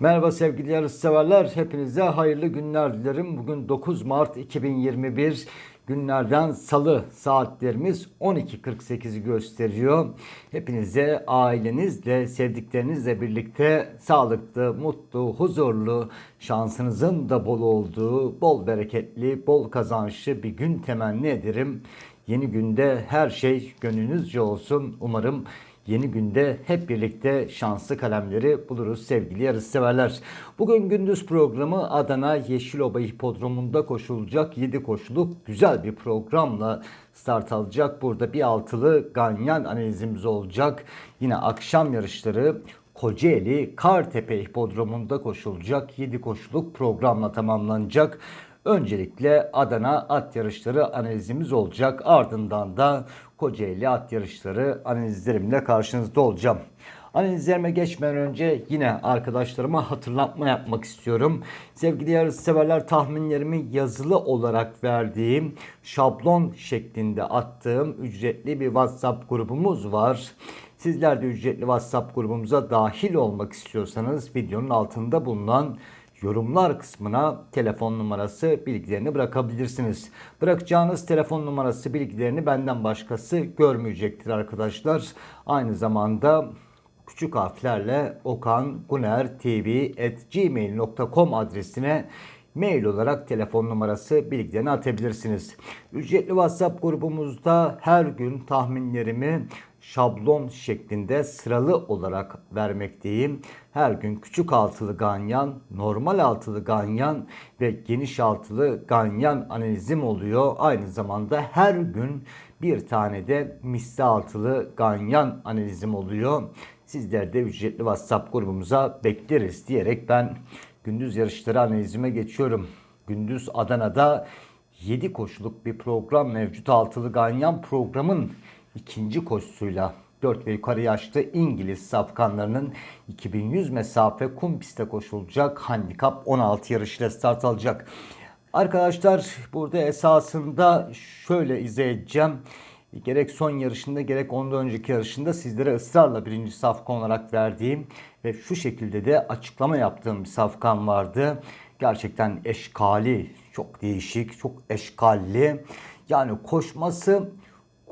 Merhaba sevgili yarışseverler. Hepinize hayırlı günler dilerim. Bugün 9 Mart 2021 günlerden salı saatlerimiz 12.48'i gösteriyor. Hepinize ailenizle, sevdiklerinizle birlikte sağlıklı, mutlu, huzurlu, şansınızın da bol olduğu, bol bereketli, bol kazançlı bir gün temenni ederim. Yeni günde her şey gönlünüzce olsun. Umarım Yeni günde hep birlikte şanslı kalemleri buluruz sevgili yarışseverler. Bugün gündüz programı Adana Yeşiloba Hipodromu'nda koşulacak 7 koşuluk güzel bir programla start alacak. Burada bir altılı ganyan analizimiz olacak. Yine akşam yarışları Kocaeli Kartepe Hipodromu'nda koşulacak 7 koşuluk programla tamamlanacak. Öncelikle Adana at yarışları analizimiz olacak. Ardından da Kocaeli at yarışları analizlerimle karşınızda olacağım. Analizlerime geçmeden önce yine arkadaşlarıma hatırlatma yapmak istiyorum. Sevgili yarışseverler tahminlerimi yazılı olarak verdiğim şablon şeklinde attığım ücretli bir WhatsApp grubumuz var. Sizler de ücretli WhatsApp grubumuza dahil olmak istiyorsanız videonun altında bulunan yorumlar kısmına telefon numarası bilgilerini bırakabilirsiniz. Bırakacağınız telefon numarası bilgilerini benden başkası görmeyecektir arkadaşlar. Aynı zamanda küçük harflerle okanguner.tv@gmail.com adresine mail olarak telefon numarası bilgilerini atabilirsiniz. Ücretli WhatsApp grubumuzda her gün tahminlerimi şablon şeklinde sıralı olarak vermekteyim. Her gün küçük altılı ganyan, normal altılı ganyan ve geniş altılı ganyan analizim oluyor. Aynı zamanda her gün bir tane de misli altılı ganyan analizim oluyor. Sizler de ücretli WhatsApp grubumuza bekleriz diyerek ben gündüz yarışları analizime geçiyorum. Gündüz Adana'da 7 koşuluk bir program mevcut. Altılı Ganyan programın ikinci koşusuyla 4 ve yukarı yaşlı İngiliz safkanlarının 2100 mesafe kum pistte koşulacak handikap 16 yarışıyla start alacak. Arkadaşlar burada esasında şöyle izah edeceğim. Gerek son yarışında gerek ondan önceki yarışında sizlere ısrarla birinci safkan olarak verdiğim ve şu şekilde de açıklama yaptığım bir safkan vardı. Gerçekten eşkali, çok değişik, çok eşkalli. Yani koşması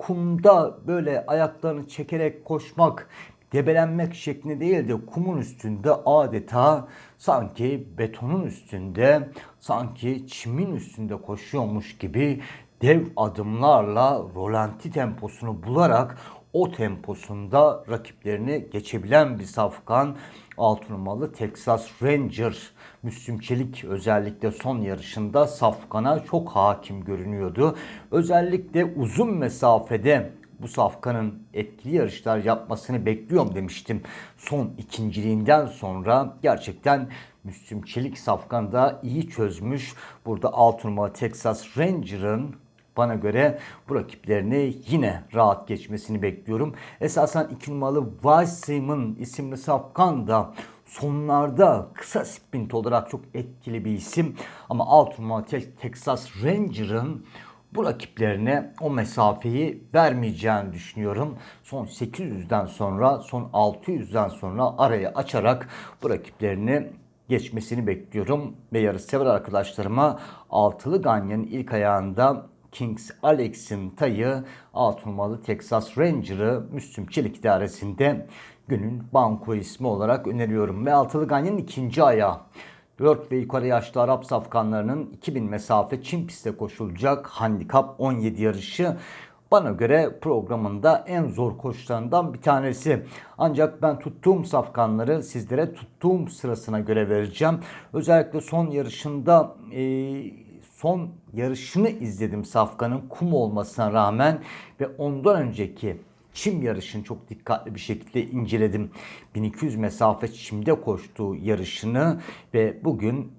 kumda böyle ayaklarını çekerek koşmak, debelenmek şeklinde değil de kumun üstünde adeta sanki betonun üstünde, sanki çimin üstünde koşuyormuş gibi dev adımlarla rolanti temposunu bularak o temposunda rakiplerini geçebilen bir safkan. 6 numaralı Texas Ranger Müslüm Çelik özellikle son yarışında safkana çok hakim görünüyordu. Özellikle uzun mesafede bu safkanın etkili yarışlar yapmasını bekliyorum demiştim. Son ikinciliğinden sonra gerçekten Müslüm Çelik safkan da iyi çözmüş. Burada 6 numaralı Texas Ranger'ın bana göre bu rakiplerini yine rahat geçmesini bekliyorum. Esasen 2 numaralı Weissiman isimli safkan da sonlarda kısa sprint olarak çok etkili bir isim. Ama 6 numaralı Texas Ranger'ın bu rakiplerine o mesafeyi vermeyeceğini düşünüyorum. Son 800'den sonra, son 600'den sonra arayı açarak bu rakiplerini geçmesini bekliyorum. Ve yarışsever arkadaşlarıma altılı Ganyan'ın ilk ayağında Kings Alex'in tayı 6 numaralı Texas Ranger'ı Müslüm Çelik idaresinde günün banko ismi olarak öneriyorum. Ve altılı Ganyan'ın ikinci ayağı 4 ve yukarı yaşlı Arap safkanlarının 2000 mesafe Çin pistte koşulacak handikap 17 yarışı bana göre programında en zor koşularından bir tanesi. Ancak ben tuttuğum safkanları sizlere tuttuğum sırasına göre vereceğim. Özellikle son yarışında e, son yarışını izledim Safkan'ın kum olmasına rağmen ve ondan önceki çim yarışını çok dikkatli bir şekilde inceledim. 1200 mesafe çimde koştuğu yarışını ve bugün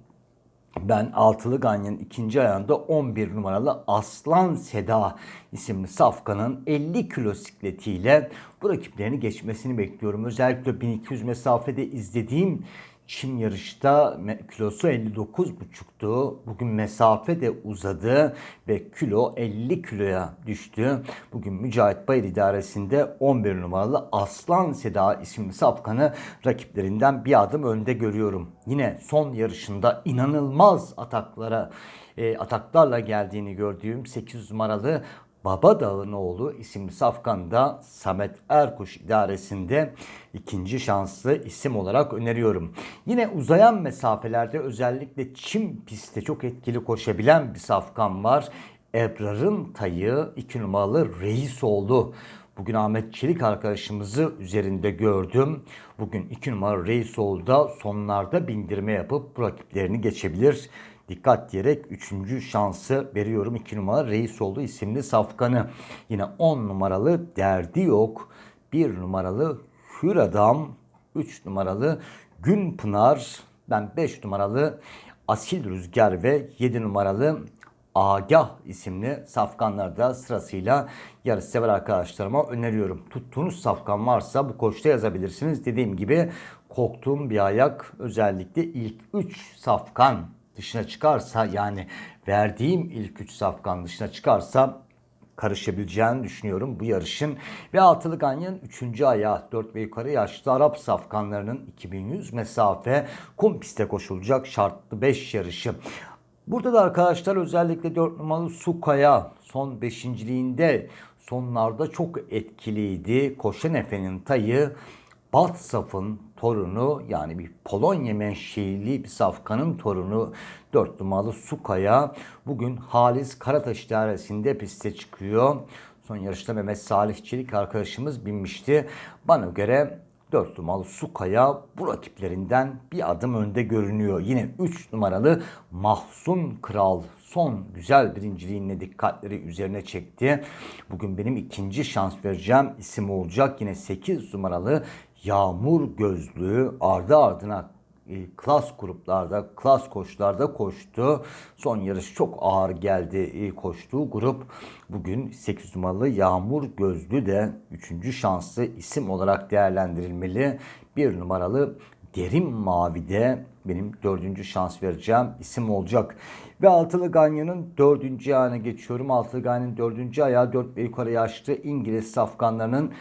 ben altılı ganyanın ikinci ayağında 11 numaralı Aslan Seda isimli Safkan'ın 50 kilo sikletiyle bu rakiplerini geçmesini bekliyorum. Özellikle 1200 mesafede izlediğim Çin yarışta kilosu 59,5'tu. Bugün mesafe de uzadı ve kilo 50 kiloya düştü. Bugün Mücahit Bayır idaresinde 11 numaralı Aslan Seda isimli safkanı rakiplerinden bir adım önde görüyorum. Yine son yarışında inanılmaz ataklara e, ataklarla geldiğini gördüğüm 8 numaralı Baba Dağ'ın oğlu isimli safkanda Samet Erkuş idaresinde ikinci şanslı isim olarak öneriyorum. Yine uzayan mesafelerde özellikle çim pistte çok etkili koşabilen bir safkan var. Ebrar'ın tayı 2 numaralı Reisoğlu. Bugün Ahmet Çelik arkadaşımızı üzerinde gördüm. Bugün 2 numaralı Reisoğlu'da sonlarda bindirme yapıp bu rakiplerini geçebilir dikkat diyerek 3. şansı veriyorum. 2 numara Reis oldu isimli safkanı. Yine 10 numaralı Derdi Yok. 1 numaralı Hür Adam. 3 numaralı Gün Pınar. Ben 5 numaralı Asil Rüzgar ve 7 numaralı Agah isimli safkanlarda sırasıyla yarış sever arkadaşlarıma öneriyorum. Tuttuğunuz safkan varsa bu koşta yazabilirsiniz. Dediğim gibi korktuğum bir ayak özellikle ilk 3 safkan dışına çıkarsa yani verdiğim ilk 3 safkan dışına çıkarsa karışabileceğini düşünüyorum bu yarışın. Ve altılı ganyanın 3. ayağı 4 ve yukarı yaşlı Arap safkanlarının 2100 mesafe kum piste koşulacak şartlı 5 yarışı. Burada da arkadaşlar özellikle 4 numaralı Sukaya son beşinciliğinde sonlarda çok etkiliydi. Koşan Efe'nin tayı Batsaf'ın torunu yani bir Polonya menşeili bir safkanın torunu 4 numaralı Sukaya bugün Halis Karataş idaresinde piste çıkıyor. Son yarışta Mehmet Salih Çelik arkadaşımız binmişti. Bana göre 4 numaralı Sukaya bu rakiplerinden bir adım önde görünüyor. Yine 3 numaralı Mahsun Kral son güzel birinciliğinle dikkatleri üzerine çekti. Bugün benim ikinci şans vereceğim isim olacak. Yine 8 numaralı Yağmur Gözlüğü ardı ardına e, klas gruplarda, klas koşularda koştu. Son yarış çok ağır geldi e, koştuğu grup. Bugün 8 numaralı Yağmur Gözlü de 3. şanslı isim olarak değerlendirilmeli. 1 numaralı Derin Mavi'de benim dördüncü şans vereceğim isim olacak. Ve Altılı Ganyan'ın dördüncü ayağına geçiyorum. Altılı Ganyan'ın dördüncü ayağı 4 ve yukarı yaşlı İngiliz safkanlarının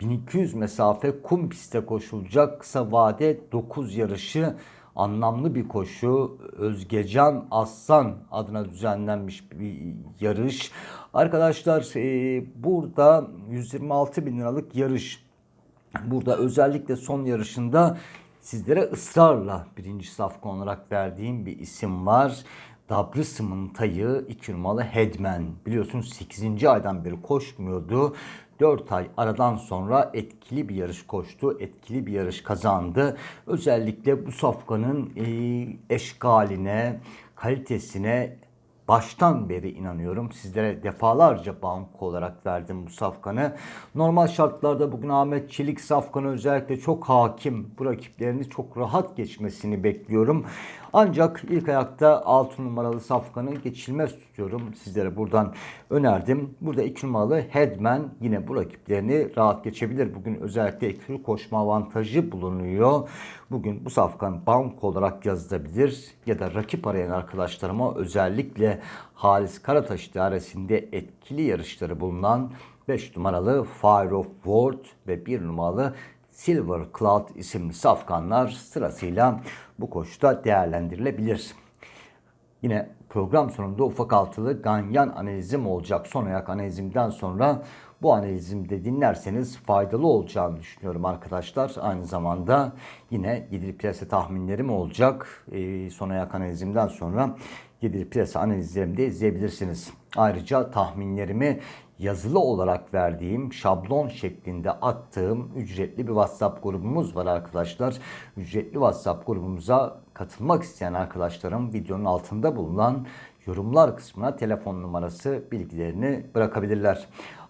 1200 mesafe kum piste koşulacak kısa vade 9 yarışı anlamlı bir koşu. Özgecan Aslan adına düzenlenmiş bir yarış. Arkadaşlar e, burada 126 bin liralık yarış. Burada özellikle son yarışında sizlere ısrarla birinci safka olarak verdiğim bir isim var. Dabrısım'ın tayı 2 numaralı Headman. Biliyorsunuz 8. aydan beri koşmuyordu. 4 ay aradan sonra etkili bir yarış koştu. Etkili bir yarış kazandı. Özellikle bu safkanın e, eşgaline, kalitesine baştan beri inanıyorum. Sizlere defalarca banko olarak verdim bu safkanı. Normal şartlarda bugün Ahmet Çelik safkanı özellikle çok hakim. Bu rakiplerini çok rahat geçmesini bekliyorum. Ancak ilk ayakta 6 numaralı safkanı geçilmez tutuyorum. Sizlere buradan önerdim. Burada 2 numaralı Headman yine bu rakiplerini rahat geçebilir. Bugün özellikle ekürü koşma avantajı bulunuyor. Bugün bu safkan bank olarak yazılabilir ya da rakip arayan arkadaşlarıma özellikle Halis Karataş idaresinde etkili yarışları bulunan 5 numaralı Fire of Ward ve 1 numaralı Silver Cloud isimli safkanlar sırasıyla bu koşuda değerlendirilebilir. Yine program sonunda ufak altılı ganyan analizim olacak. Son ayak analizimden sonra bu analizimde dinlerseniz faydalı olacağını düşünüyorum arkadaşlar. Aynı zamanda yine 7 plase tahminlerim olacak. E, son ayak analizimden sonra 7 plase analizlerimi de izleyebilirsiniz. Ayrıca tahminlerimi yazılı olarak verdiğim şablon şeklinde attığım ücretli bir WhatsApp grubumuz var arkadaşlar. Ücretli WhatsApp grubumuza katılmak isteyen arkadaşlarım videonun altında bulunan yorumlar kısmına telefon numarası bilgilerini bırakabilirler.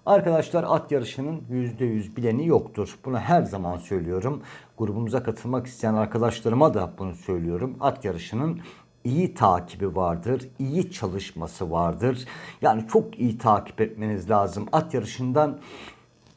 Arkadaşlar at yarışının %100 bileni yoktur. Bunu her zaman söylüyorum. Grubumuza katılmak isteyen arkadaşlarıma da bunu söylüyorum. At yarışının iyi takibi vardır, iyi çalışması vardır. Yani çok iyi takip etmeniz lazım. At yarışından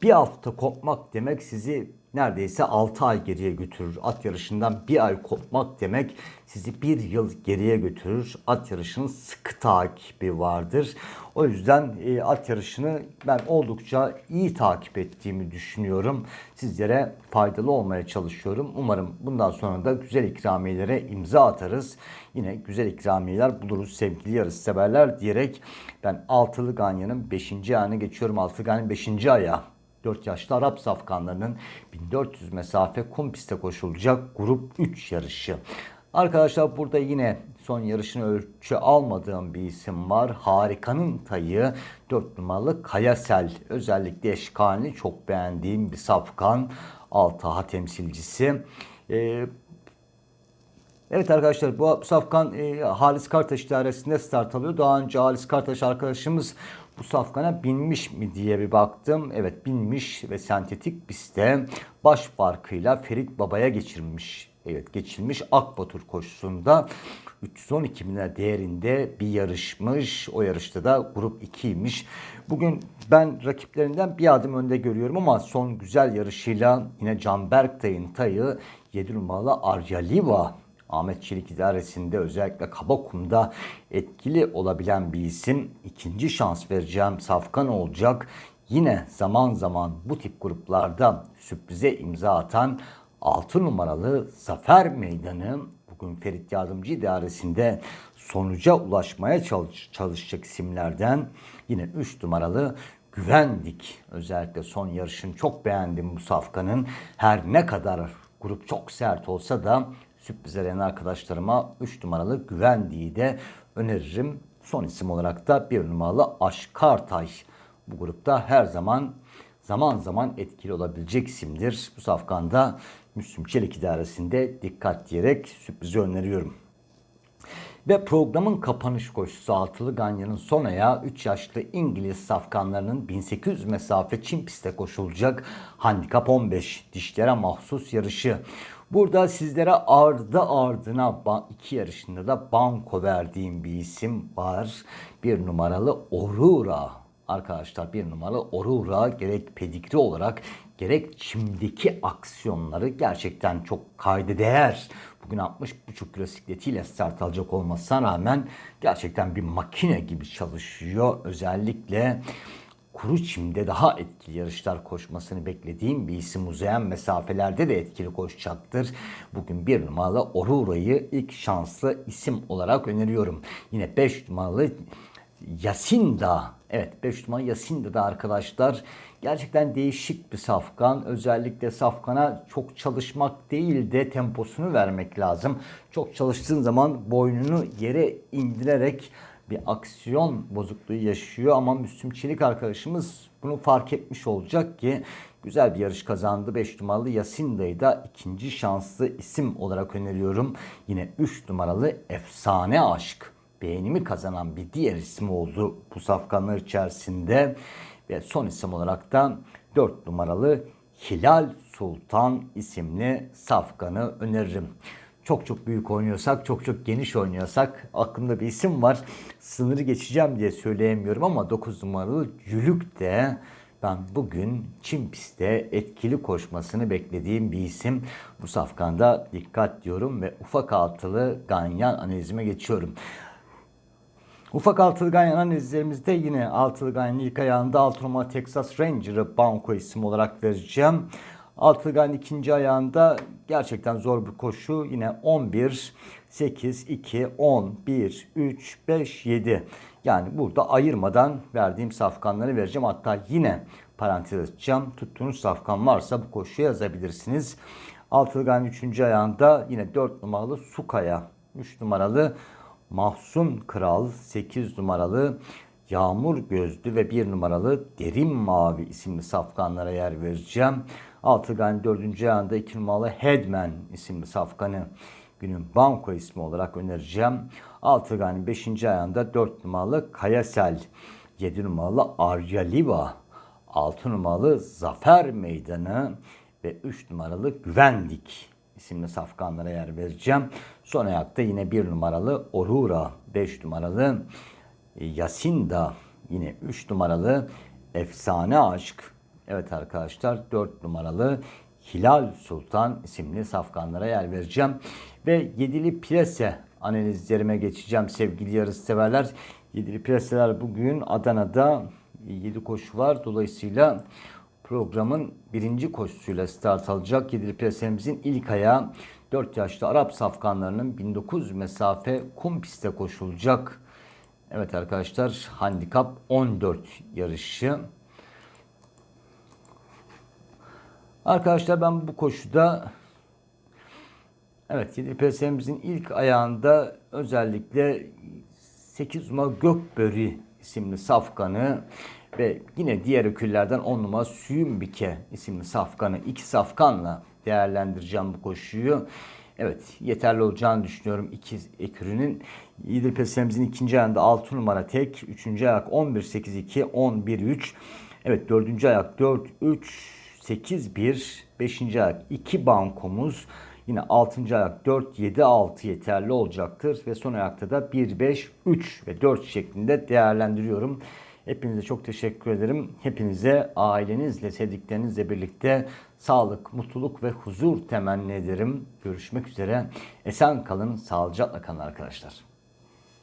bir hafta kopmak demek sizi neredeyse 6 ay geriye götürür. At yarışından bir ay kopmak demek sizi bir yıl geriye götürür. At yarışının sıkı takibi vardır. O yüzden e, at yarışını ben oldukça iyi takip ettiğimi düşünüyorum. Sizlere faydalı olmaya çalışıyorum. Umarım bundan sonra da güzel ikramiyelere imza atarız. Yine güzel ikramiyeler buluruz sevgili yarışseverler diyerek ben Altılı Ganyan'ın 5. ayağına geçiyorum. Altılı Ganyan'ın 5. ayağı. 4 yaşlı Arap safkanlarının 1400 mesafe kum pistte koşulacak grup 3 yarışı. Arkadaşlar burada yine son yarışını ölçü almadığım bir isim var. Harikanın tayı 4 numaralı Kayasel. Özellikle eşkalini çok beğendiğim bir safkan. Altaha temsilcisi. Ee, Evet arkadaşlar bu safkan e, Halis Kartaş idaresinde start alıyor. Daha önce Halis Kartaş arkadaşımız bu safkana binmiş mi diye bir baktım. Evet binmiş ve sentetik pistte baş farkıyla Ferit Baba'ya geçirmiş. Evet geçilmiş Akbatur koşusunda 312 bin değerinde bir yarışmış. O yarışta da grup 2'ymiş. Bugün ben rakiplerinden bir adım önde görüyorum ama son güzel yarışıyla yine Canberk Tay'ın tayı 7 numaralı Arjaliva Ahmet Çelik idaresinde özellikle Kabakum'da etkili olabilen bir isim. İkinci şans vereceğim Safkan olacak. Yine zaman zaman bu tip gruplarda sürprize imza atan 6 numaralı Zafer Meydanı bugün Ferit Yardımcı idaresinde sonuca ulaşmaya çalış çalışacak isimlerden yine 3 numaralı Güvendik. Özellikle son yarışını çok beğendim bu safkanın. Her ne kadar grup çok sert olsa da sürpriz arkadaşlarıma 3 numaralı Güvendiği de öneririm. Son isim olarak da 1 numaralı Aşkartay. Bu grupta her zaman zaman zaman etkili olabilecek isimdir. Bu safkanda Müslüm Çelik idaresinde dikkat diyerek sürprizi öneriyorum. Ve programın kapanış koşusu altılı Ganyan'ın son ayağı 3 yaşlı İngiliz safkanlarının 1800 mesafe çim pistte koşulacak handikap 15 dişlere mahsus yarışı. Burada sizlere ardı ardına iki yarışında da banko verdiğim bir isim var. Bir numaralı Orura. Arkadaşlar bir numaralı Orura gerek pedigri olarak gerek çimdeki aksiyonları gerçekten çok kayda değer. Bugün 60,5 kilo sikletiyle start alacak olmasına rağmen gerçekten bir makine gibi çalışıyor. Özellikle kuru çimde daha etkili yarışlar koşmasını beklediğim bir isim uzayan mesafelerde de etkili koşacaktır. Bugün bir numaralı Orura'yı ilk şanslı isim olarak öneriyorum. Yine 5 numaralı Yasinda. Evet 5 numaralı Yasinda da arkadaşlar gerçekten değişik bir safkan. Özellikle safkana çok çalışmak değil de temposunu vermek lazım. Çok çalıştığın zaman boynunu yere indirerek bir aksiyon bozukluğu yaşıyor ama Müslüm Çelik arkadaşımız bunu fark etmiş olacak ki güzel bir yarış kazandı. 5 numaralı Yasinda'yı da ikinci şanslı isim olarak öneriyorum. Yine 3 numaralı Efsane Aşk beğenimi kazanan bir diğer isim oldu bu safkanlar içerisinde. Ve son isim olarak da 4 numaralı Hilal Sultan isimli safkanı öneririm çok çok büyük oynuyorsak, çok çok geniş oynuyorsak aklımda bir isim var. Sınırı geçeceğim diye söyleyemiyorum ama 9 numaralı Yülük de ben bugün Çin pistte etkili koşmasını beklediğim bir isim. Bu safkanda dikkat diyorum ve ufak altılı ganyan analizime geçiyorum. Ufak altılı ganyan analizlerimizde yine altılı ganyan ilk ayağında 6 numara Texas Ranger'ı banko isim olarak vereceğim. Altıgan ikinci ayağında gerçekten zor bir koşu. Yine 11, 8, 2, 10, 1, 3, 5, 7. Yani burada ayırmadan verdiğim safkanları vereceğim. Hatta yine parantez açacağım. Tuttuğunuz safkan varsa bu koşuya yazabilirsiniz. Altıgan 3. ayağında yine 4 numaralı Sukaya, 3 numaralı Mahsun Kral, 8 numaralı Yağmur Gözlü ve 1 numaralı Derin Mavi isimli safkanlara yer vereceğim. Altıgan 4. ayağında 2 numaralı Headman isimli safkanı günün banko ismi olarak önereceğim. Altıgan 5. ayağında 4 numaralı Kayasel, 7 numaralı Aryaliva, 6 numaralı Zafer Meydanı ve 3 numaralı Güvendik isimli safkanlara yer vereceğim. Son ayakta yine bir numaralı Orura, 5 numaralı Yasinda, yine 3 numaralı Efsane Aşk. Evet arkadaşlar 4 numaralı Hilal Sultan isimli safkanlara yer vereceğim. Ve yedili plase analizlerime geçeceğim sevgili yarış severler. Yedili plaseler bugün Adana'da 7 koşu var. Dolayısıyla programın birinci koşusuyla start alacak. Yedili plasemizin ilk ayağı 4 yaşlı Arap safkanlarının 1900 mesafe kum pistte koşulacak. Evet arkadaşlar handikap 14 yarışı. Arkadaşlar ben bu koşuda evet YDPS'imizin ilk ayağında özellikle 8 numara Gökbörü isimli safkanı ve yine diğer öküllerden 10 numara Süyümbike isimli safkanı iki safkanla değerlendireceğim bu koşuyu. Evet yeterli olacağını düşünüyorum iki ekürünün. YDPS'imizin ikinci ayağında 6 numara tek, üçüncü ayak 11-8-2, 11-3. Evet dördüncü ayak 4-3, 8-1, 5. ayak 2 bankomuz. Yine 6. ayak 4, 7, 6 yeterli olacaktır. Ve son ayakta da 1, 5, 3 ve 4 şeklinde değerlendiriyorum. Hepinize çok teşekkür ederim. Hepinize ailenizle, sevdiklerinizle birlikte sağlık, mutluluk ve huzur temenni ederim. Görüşmek üzere. Esen kalın, sağlıcakla kalın arkadaşlar.